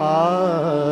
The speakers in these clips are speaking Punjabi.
ਜਾਗਤ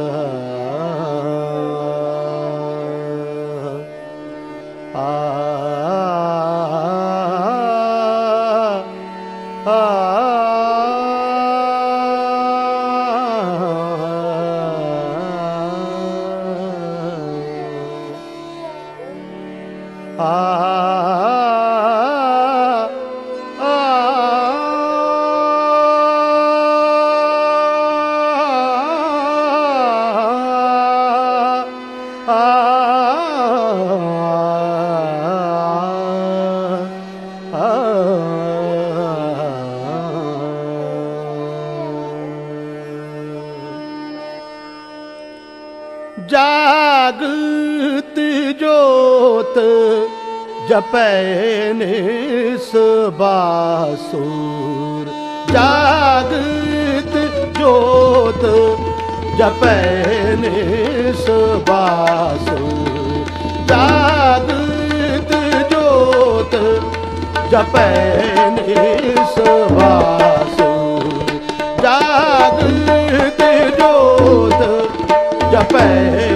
ਜਪੈ ਨਿਸ ਬਾਸੁਰ। ਜਾਗਤ ਜੋਤ ਜਪੈ ਨਿਸ ਬਾਸੁਰ। ਜਾਗਤ ਜੋਤ ਜਪੈ ਨਿਸ ਬਾਸੁਰ। ਜਾਗਤ ਜੋਤ ਜਪੈ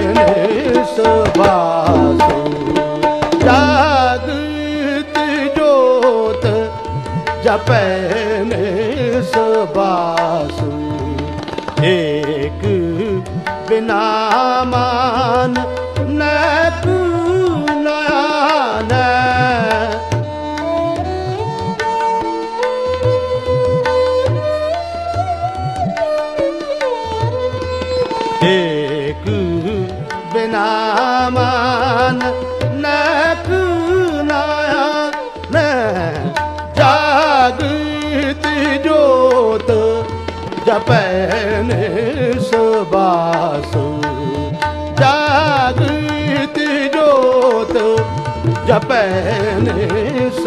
ਜਪੈ ਨਿਸ ਏਕ ਬਿਨਾ ਮਾਨ ਨੈਕ ਨਯਾਨ ਏਕ ਬਿਨਾ ਮਾਨ ਜਪੈ ਨਿਸ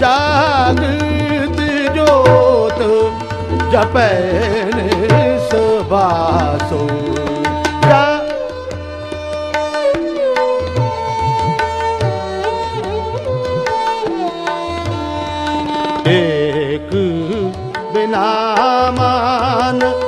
ਜਾਗਤ ਜੋਤ ਜਪੈ ਨਿਸ ਏਕ ਬਿਨਾ ਮਾਨ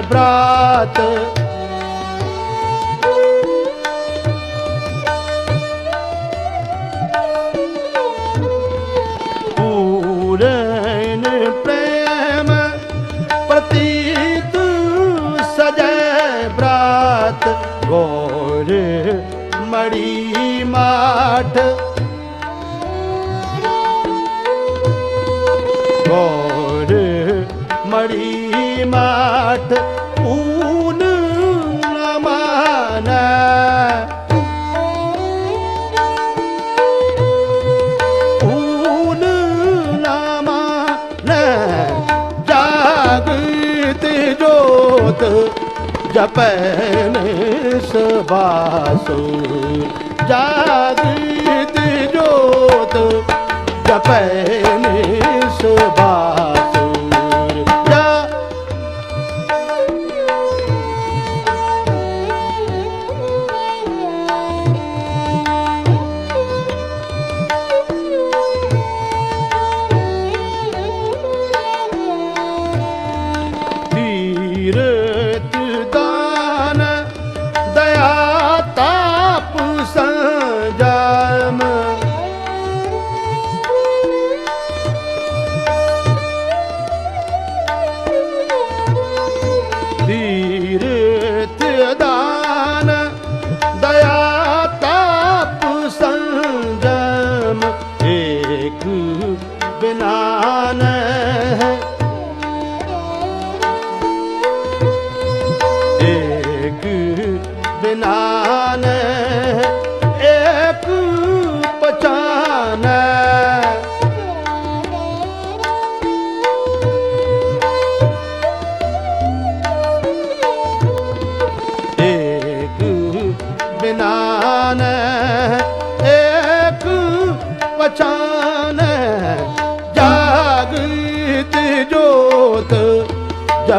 ਸਜੈ ਬਰਾਤ। ਪੂਰਨ ਪ੍ਰੇਮ ਪ੍ਰਤੀਤ ਸਜੈ ਬਰਾਤ। ਗੋਰ ਮੜੀ ਮਾਠ। ਗੋਰ ਮੜੀ ਮਾਠ ਊਨ ਨ ਮਾਨੈ ਊਨ ਨ ਮਾਨੈ ਜਾਗਤ ਜੋਤ ਜਪੈ ਨਿਸ ਬਾਸੁਰ ਜਾਗਿਤ ਜੋਤ ਜਪੈ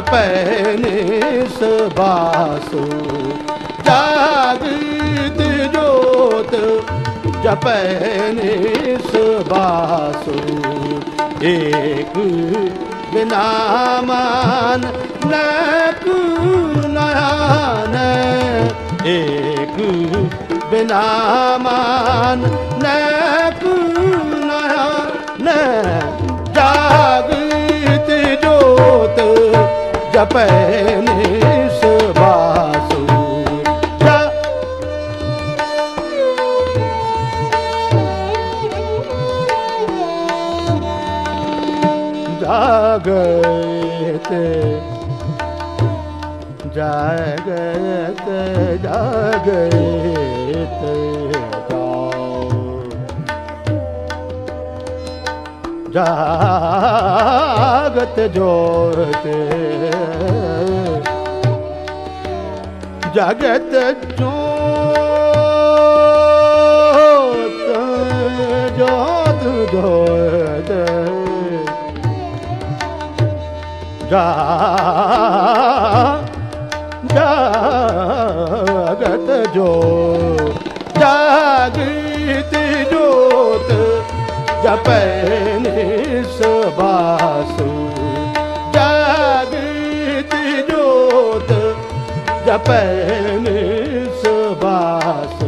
ਭੈ ਨਿਸ ਬਾਸੋ। ਜਾਗਤ ਜੋਤ ਜਪੈ ਨਿਸ ਬਾਸੋ। ਏਕ ਬਿਨਾ ਮਾਨ ਨਕ ਨਾਨ। ਏਕ ਬਿਨਾ ਮਾਨ ਨਕ ਨਾਨ। ਜਪੈ ਨਿਸ ਵਾਸੂ ਜਾਗੈ ਤੇ ਜਾਗੈ ਤੇ ਜਾਗੈ ਤੇ ਜਾਗਤ ਜੋਰ ਤੇ ਜਗਤ ਜੋਤ ਜੋਤ ਜੋਤ ਜਾ ਜਗਤ ਜੋਤ ਜਗਤ ਜੋਤ ਜਪੈ ਨਿਸ ਜਪੈ ਨਿਸਵਾਸ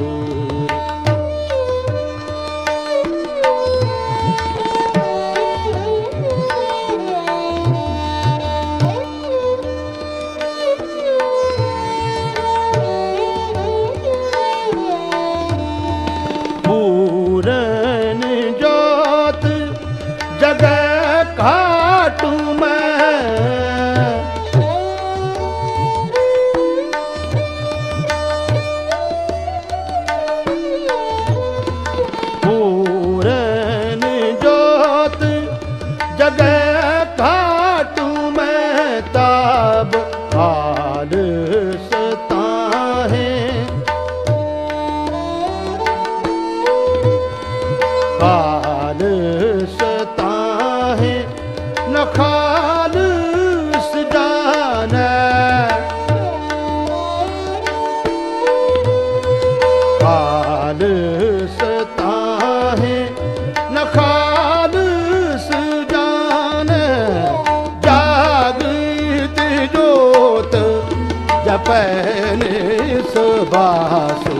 ਪੈਨੇ ਸੁਭਾਸੂ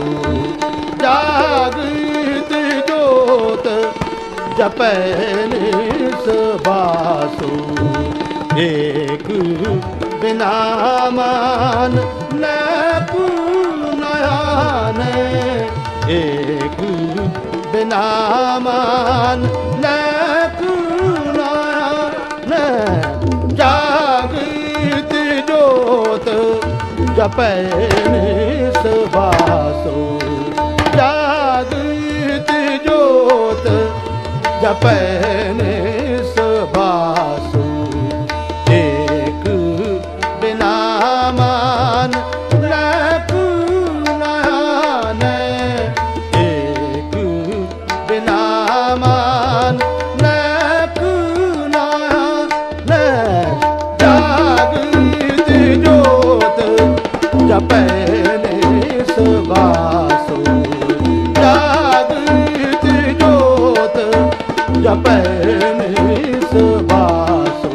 ਜਾਗਤ ਜੋਤ ਜਪੈ ਨਿਸ ਬਾਸੂ। ਏਕ ਬਿਨਾ ਮਾਨ ਲੈ ਪੁਨਿਆਨੇ। ਏਕ ਬਿਨਾ ਮਾਨ ਸਪੈ ਨਿਸਵਾਸੋ ਜਾਗਤ ਜੋਤ ਜਪੈ ਜਪੈ ਨੇ ਸਵਾਸੋ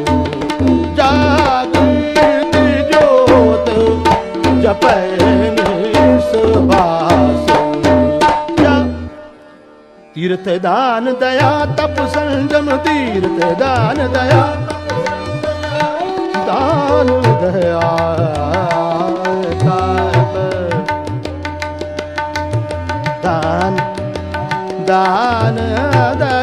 ਜਾਗਤ ਜੋਤ। ਜਪੈ ਨੇ ਸਵਾਸੋ ਤੀਰਥ ਦਾਨ ਦਇਆ ਤਪ ਸੰਜਮ, ਤੀਰਥ ਦਾਨ ਦਇਆ ਦਾਨ ਦਇਆ। ਦਾਨ ਦਾਨ ਦਇਆ ਦਇਆ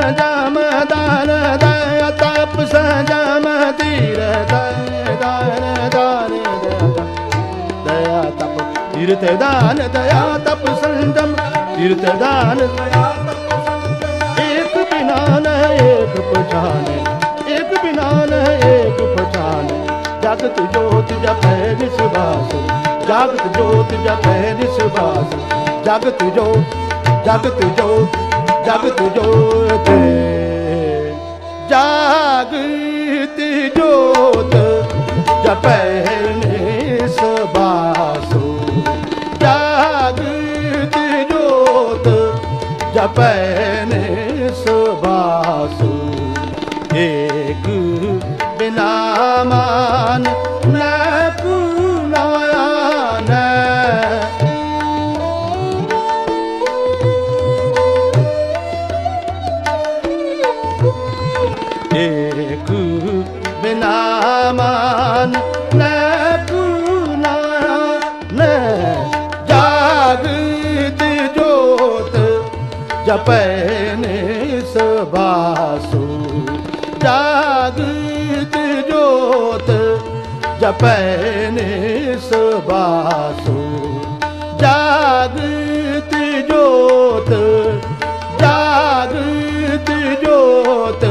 ਸਜਮ ਦਾਨ ਦਾ, ਤਪ ਸਜਮ ਧੀਰ ਦਾਨ ਦਾਨ ਦਇਆ ਤਪ ਤੀਰਥ ਦਾਨ, ਦਇਆ ਤਪ ਸੰਜਮ ਤੀਰਥ ਦਾਨ, ਦਇਆ ਤਪ ਸੰਜਮ ਇੱਕ ਬਿਨਾ ਨ ਇੱਕ ਪਛਾਨ। ਇੱਕ ਬਿਨਾ ਨ ਇੱਕ ਪਛਾਨ। ਜਗਤ ਜੋਤ ਜਪੈ ਵਿਸਵਾਸ। ਜਗਤ ਜੋਤ ਜਪੈ ਵਿਸਵਾਸ। ਜਗਤ ਜੋਤ ਜਗਤ ਜੋਤ ਜਗ ਤੁਜੋਤ ਜੋਤ ਜਪੈ ਨਿਸਬਾਸੋ ਜਾਗਤ ਜੋਤ ਜਪੈ ਨਿਸਬਾਸੋ ਏਕ ਬਿਨਾ ਮਾਨ ਨਾ ਨਿਤ ਜੋਤ ਜਪੈ ਨਿਸ ਬਾਸੂ। ਜਾਗਤ ਜੋਤ ਜਾਗਤ ਜੋਤ